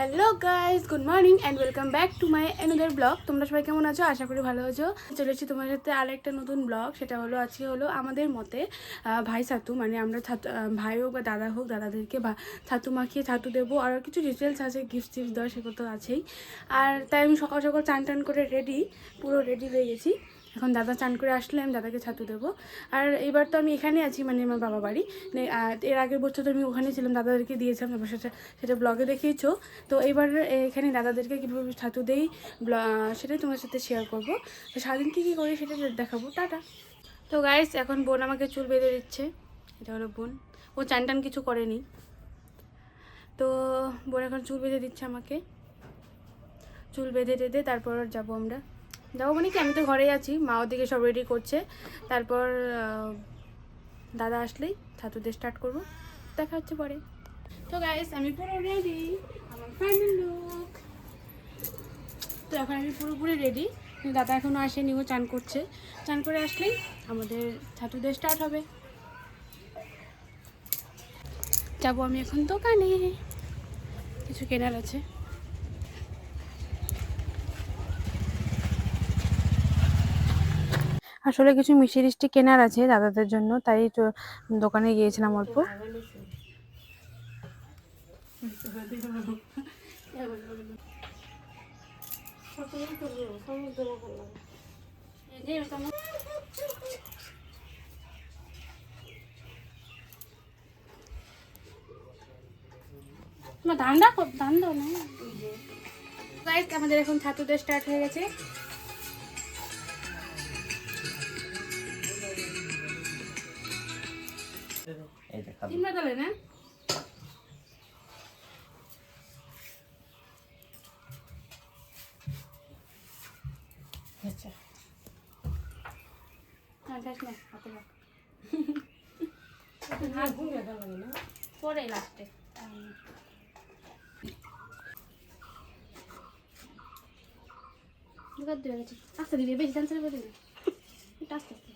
Hello guys good morning and welcome back to my another blog তোমরা সবাই কেমন আছো? আশা করি ভালো আছো। চলে এসেছি তোমার সাথে আর একটা নতুন ব্লগ সেটা হলো, আজকে হলো আমাদের মতে ভাই ছাতু মানে আমরা ছাতু ভাই হোক বা দাদা হোক, দাদাদেরকে ছাতু মাখিয়ে ছাতু দেবো। আর কিছু ডিটেলস আছে গিফট টিফট দেওয়া সেগুলো তো আছেই। আর তাই আমি সকাল সকাল চান টান করে রেডি পুরো রেডি হয়ে গেছি। এখন দাদা চান করে আসলে আমি দাদাকে ছাতু দেবো। আর এবার তো আমি এখানে আছি মানে আমার বাবা বাড়ি। এর আগের বছর তো আমি ওখানে ছিলাম, দাদাদেরকে দিয়েছিলাম, তারপর সেটা সেটা ব্লগে দেখিয়েছো। তো এবার এখানে দাদাদেরকে কীভাবে ছাতু দেই সেটাই তোমার সাথে শেয়ার করব। তো সারাদিন কী কী করি সেটা দেখাবো, টাটা। তো গাইস এখন বোন আমাকে চুল বেঁধে দিচ্ছে, এটা হলো বোন। ও চান টান কিছু করেনি। তো বোন এখন চুল বেঁধে দিচ্ছে আমাকে। চুল বেঁধে টেঁধে তারপর যাব আমরা। যাব মানে কি, আমি তো ঘরেই আছি, মা ওদিকে সব রেডি করছে। তারপর দাদা আসলেই, ছাতুতে স্টার্ট করব। দেখা হচ্ছে পরে। তো গাইস আমি পুরো রেডি আমার ফাইনাল লুক তো এখন আমি পুরোপুরি রেডি দাদা এখনও আসেনি, ও চান করছে। চান করে আসলেই আমাদের ছাতুদের স্টার্ট হবে। যাব আমি এখন দোকানে। কিছু কেনার আছে। আসলে কিছু মিষ্টি টিষ্টি কেনার আছে দাদাদের জন্য, তাই দোকানে গিয়েছিলাম অল্প। ধান্দা ধান দাও না আমাদের এখন ছাতুতে স্টার্ট হয়ে গেছে। তিনবার দলে না? আচ্ছা। পরে লাস্টে আস্তে দিবি বেশি ডান্স করে দিবি। এটা আস্তে।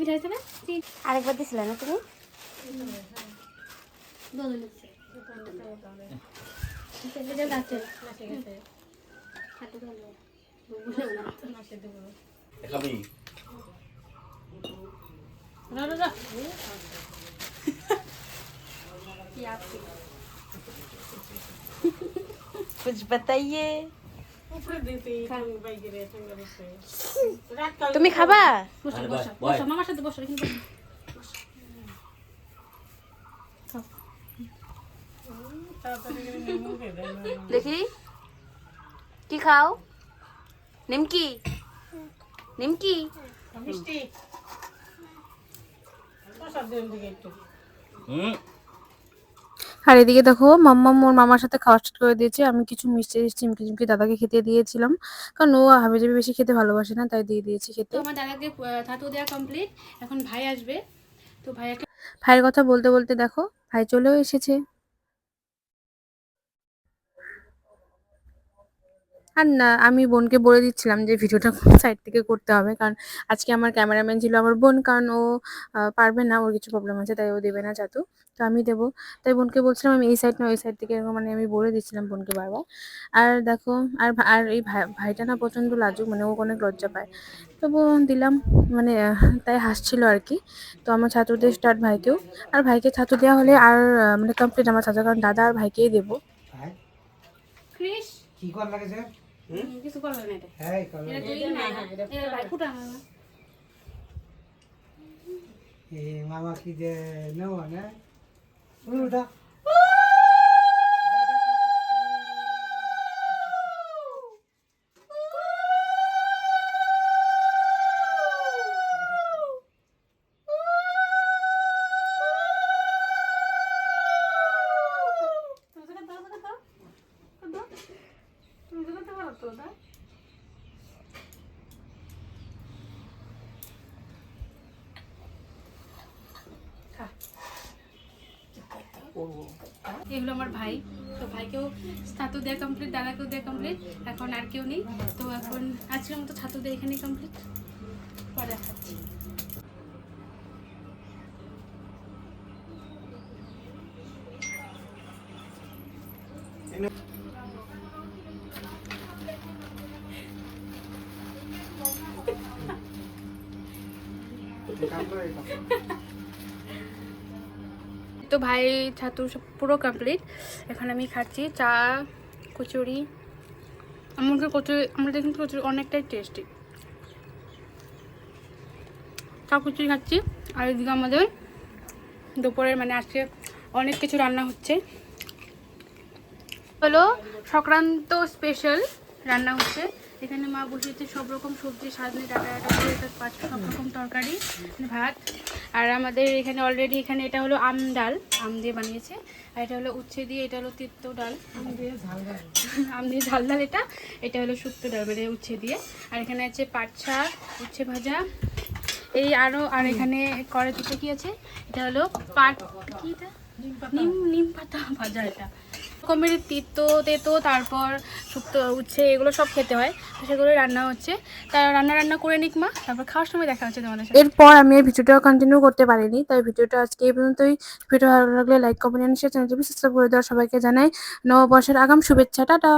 মিঠা হয়েছে না আরেকবার দিছিলে না তুমি বদল এটা গাছে খাবি कुछ बताइए তুমি খাবা? মামার সাথে বসো এখানে দেখি। কি খাও? নিমকি? নিমকি? মিষ্টি। হুম? আর এদিকে দেখো মাম্মা মোর মামার সাথে খাওয়া স্টার্ট করে দিয়েছে। আমি কিছু মিষ্টি চিমকি চিমকি দাদাকে খেতে দিয়েছিলাম। কারণ ও হাবি জাবি বেশি খেতে ভালোবাসে না তাই দিয়ে দিয়েছি খেতে। আমার দাদাকে থাতু দেওয়া কমপ্লিট এখন ভাই আসবে। তো ভাই ভাইয়ের কথা বলতে বলতে দেখো ভাই চলেও এসেছে। আর না আমি বোনকে বলে দিচ্ছিলাম যে ভিডিওটা কোন সাইড থেকে করতে হবে। কারণ আজকে আমার ক্যামেরাম্যান ছিল আমার বোন কারণ ও পারবে না ওর কিছু প্রবলেম আছে তাই ও দেবে না চাতু তো আমি দেবো। তাই বোনকে বলছিলাম আমি এই সাইড না ওই সাইড থেকে এরকম মানে আমি বলে দিচ্ছিলাম বোনকে বারবার। আর দেখো আর আর এই ভাই ভাইটা না প্রচণ্ড লাজুক মানে ও অনেক লজ্জা পায়। তবু দিলাম মানে তাই হাসছিল আর কি। তো আমার ছাত্রদের স্টার্ট ভাইকেও। আর ভাইকে ছাত্র দেওয়া হলে আর মানে কমপ্লিট আমার ছাত্র কারণ দাদা আর ভাইকেই দেবো। কি কর লাগে কিছু করবে না এটা হ্যাঁ কর এটা তুই না এটা ভাই ফুটা না এ মামা কি দে নেব না উল্টা এগুলো আমার ভাই। তো ভাইকেও ছাতু দেওয়া কমপ্লিট দাদাকেও দেওয়া কমপ্লিট এখন আর কেউ নেই। তো এখন আজকের মতো ছাতু দেওয়া এখানেই কমপ্লিট পরে খাচ্ছি তো ভাই, ছাতু সব পুরো কমপ্লিট এখন আমি খাচ্ছি চা, কচুরি। আমাকে কচুরি আমরা দেখুন কচুরি অনেকটাই টেস্টি চা, কচুরি খাচ্ছি। আর এদিকে আমাদের দুপুরের মানে আজকে অনেক কিছু রান্না হচ্ছে। হলো, সংক্রান্ত স্পেশাল রান্না হচ্ছে। এখানে মা বসিয়েছে সব রকম সবজি সাজনি ডাটা ডাটা পাঁচ সব রকম তরকারি ভাত। আর আমাদের এখানে অলরেডি এখানে এটা হলো আম ডাল আম দিয়ে বানিয়েছে। আর এটা হলো উচ্ছে দিয়ে এটা হলো তিত্ত ডাল। আম দিয়ে ঝাল ডাল। আম দিয়ে ঝাল ডাল এটা। এটা হলো শুক্তো ডাল মানে উচ্ছে দিয়ে। আর এখানে আছে পাট শাক উচ্ছে ভাজা। এই আরও আর এখানে করে দুটো কি আছে? এটা হলো পাট কি এটা? নিম নিম পাতা ভাজা এটা। রকমের তিতো তেতো তারপর শুক্তো, উচ্ছে, এগুলো সব খেতে হয়। তো সেগুলো রান্না হচ্ছে। তার রান্না রান্না করে নিক মা, তারপর খাওয়ার সময় দেখা হচ্ছে তোমাদের এরপর আমি এই ভিডিওটা কন্টিনিউ করতে পারিনি, তাই ভিডিওটা আজকে এই পর্যন্তই। ভিডিও ভালো লাগলে লাইক কমেন্ট শেয়ার চ্যানেলটি সাবস্ক্রাইব করে দেওয়া সবাইকে জানাই নববর্ষের আগাম শুভেচ্ছা। টাটা!